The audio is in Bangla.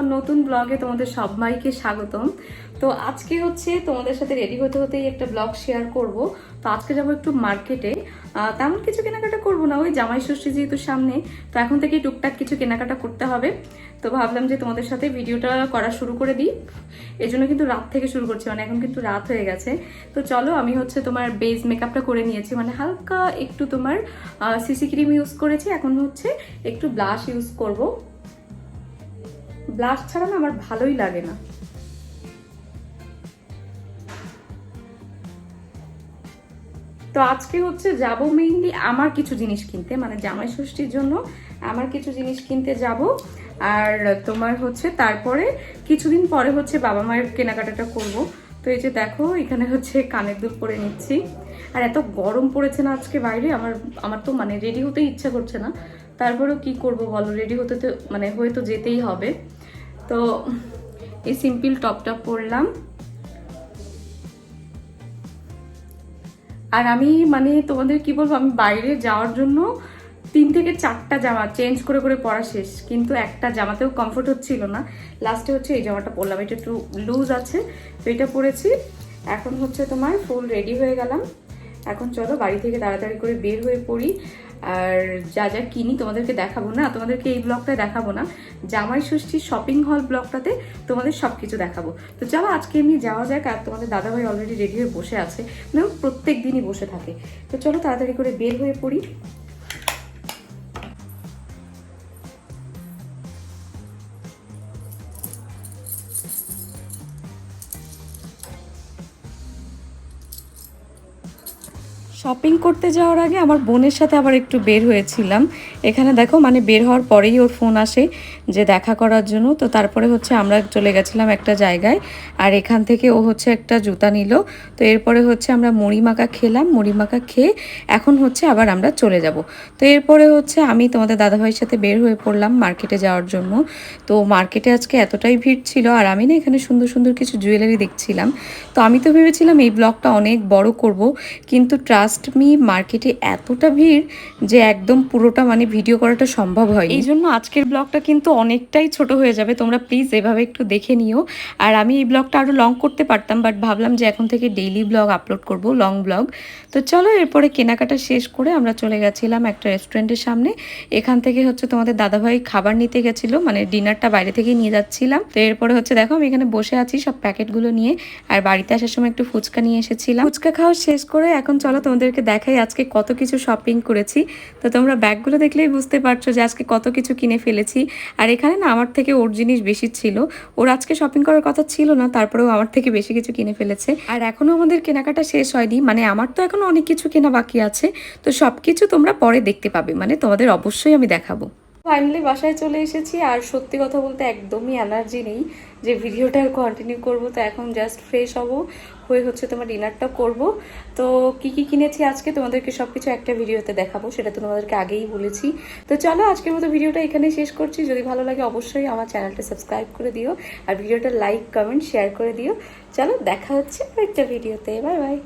আমার নতুন ব্লগে তোমাদের সবাইকে স্বাগতম। তো আজকে হচ্ছে তোমাদের সাথে রেডি হতে হতেই একটা ব্লগ শেয়ার করব। তো আজকে যাব একটু মার্কেটে তেমন কিছু কেনাকাটা করব না, ওই জামাই ষষ্ঠী যেহেতু সামনে, তো এখন থেকে টুকটাক কিছু কেনাকাটা করতে হবে। তো ভাবলাম যে তোমাদের সাথে ভিডিওটা করা শুরু করে দিই। এই জন্য কিন্তু রাত থেকে শুরু করছি মানে এখন কিন্তু রাত হয়ে গেছে। তো চলো, আমি হচ্ছে তোমার বেস মেকআপটা করে নিয়েছি মানে হালকা একটু তোমার সিসি ক্রিম ইউজ করেছি, এখন হচ্ছে একটু ব্লাশ ইউজ করব। ব্লাশ ছাড়া না আমার ভালোই লাগে না। তো আজকে হচ্ছে যাব মেইনলি আমার কিছু জিনিস কিনতে মানে জামাই ষষ্ঠীর জন্য আমার কিছু জিনিস কিনতে যাব। আর তোমার হচ্ছে তারপরে কিছুদিন পরে হচ্ছে বাবা মায়ের কেনাকাটাটা করব। তো এই যে দেখো, এখানে হচ্ছে কানের দুল পরে নিচ্ছি। আর এত গরম পড়েছে না আজকে বাইরে, আমার আমার তো মানে রেডি হতে ইচ্ছা করছে না। তারপরেও কি করব বলো রেডি হতে তো মানে হয়ে তো যেতেই হবে। তো এই সিম্পল টপটা পরলাম। আর আমি মানে তোমাদের কি বলব, আমি বাইরে যাওয়ার জন্য তিন থেকে চারটা জামা চেঞ্জ করে করে পরা শেষ, কিন্তু একটা জামাতেও কমফোর্ট হচ্ছিল না। লাস্টে হচ্ছে এই জামাটা পরলাম, এটা একটু লুজ আছে, তো এটা পরেছি। এখন হচ্ছে তোমার ফুল রেডি হয়ে গেলাম। এখন চলো বাড়ি থেকে তাড়াতাড়ি করে বের হয়ে পড়ি। আর যা যা কিনি তোমাদেরকে দেখাবো না, তোমাদেরকে এই ব্লগটা দেখাবো না। জামাই ষষ্ঠী শপিং হল ব্লগটাতে তোমাদের সব কিছু দেখাবো। তো চলো আজকে এমনি যাওয়া যাক, আর তোমাদের দাদাভাই অলরেডি রেডি হয়ে বসে আছে। মানে প্রত্যেক দিনই বসে থাকে। তো চলো তাড়াতাড়ি করে বের হয়ে পড়ি। শপিং করতে যাওয়ার আগে আমার বোনের সাথে আবার একটু বের হয়েছিলাম। এখানে দেখো মানে বের হওয়ার পরেই ওর ফোন আসে যে দেখা করার জন্য। তো তারপরে হচ্ছে আমরা চলে গেছিলাম একটা জায়গায়, আর এখান থেকে ও হচ্ছে একটা জুতা নিল। তো এরপরে হচ্ছে আমরা মুড়ি মাখা খেলাম, মুড়ি মাখা খেয়ে এখন হচ্ছে আবার আমরা চলে যাব। তো এরপরে হচ্ছে আমি তোমাদের দাদাভাইয়ের সাথে বের হয়ে পড়লাম মার্কেটে যাওয়ার জন্য। তো মার্কেটে আজকে এতটাই ভিড় ছিল, আর আমি না এখানে সুন্দর সুন্দর কিছু জুয়েলারি দেখছিলাম। তো আমি তো ভেবেছিলাম এই ব্লগটা অনেক বড় করব, কিন্তু ট্রাস্ট মি মার্কেটে এতটা ভিড় যে একদম পুরোটা মানে ভিডিও করাটা সম্ভব হয় এই জন্য আজকের ব্লগটা কিন্তু অনেকটাই ছোট হয়ে যাবে। তোমরা প্লিজ এভাবে একটু দেখে নিও। আর আমি এই ব্লগটা আরও লং করতে পারতাম বাট ভাবলাম যে এখন থেকে ডেইলি ব্লগ আপলোড করব লং ব্লগ তো চলো এরপরে কেনাকাটা শেষ করে আমরা চলে গেছিলাম একটা রেস্টুরেন্টের সামনে। এখান থেকে হচ্ছে তোমাদের দাদাভাই খাবার নিতে গেছিল মানে ডিনারটা বাইরে থেকে নিয়ে যাচ্ছিলাম। তো এরপরে হচ্ছে দেখো আমি এখানে বসে আছি সব প্যাকেটগুলো নিয়ে। আর বাড়িতে আসার সময় একটু ফুচকা নিয়ে এসেছিলাম। ফুচকা খাওয়া শেষ করে এখন চলো তোমাদেরকে দেখাই আজকে কত কিছু শপিং করেছি। তো তোমরা ব্যাগগুলো দেখলেই বুঝতে পারছ যে আজকে কত কিছু কিনে ফেলেছি। আর এখানে না আমার থেকে ওর জিনিস বেশি ছিল। ওর আজকে শপিং করার কথা ছিল না, তারপরেও আমার থেকে বেশি কিছু কিনে ফেলেছে। আর এখনও আমাদের কেনাকাটা শেষ হয়নি মানে আমার তো এখনও অনেক কিছু কেনা বাকি আছে। তো সব কিছু তোমরা পরে দেখতে পাবে মানে তোমাদের অবশ্যই আমি দেখাবো। ফাইনালি বাসায় চলে এসেছি আর সত্যি কথা বলতে একদমই এনার্জি নেই। যে ভিডিওটা কন্টিনিউ করব, তো এখন জাস্ট ফ্রেশ হব, হয়ে হচ্ছে তোমার ডিনারটা করব। তো কি কি কিনেছি আজকে তোমাদেরকে সব কিছু একটা ভিডিওতে দেখাবো, সেটা তো তোমাদেরকে আগেই বলেছি। তো চলো আজকের মতো ভিডিওটা এখানে শেষ করছি। যদি ভালো লাগে অবশ্যই আমার চ্যানেলটা সাবস্ক্রাইব করে দিও আর ভিডিওটা লাইক কমেন্ট শেয়ার করে দিও। চলো দেখা হচ্ছে একটা ভিডিওতে। Bye bye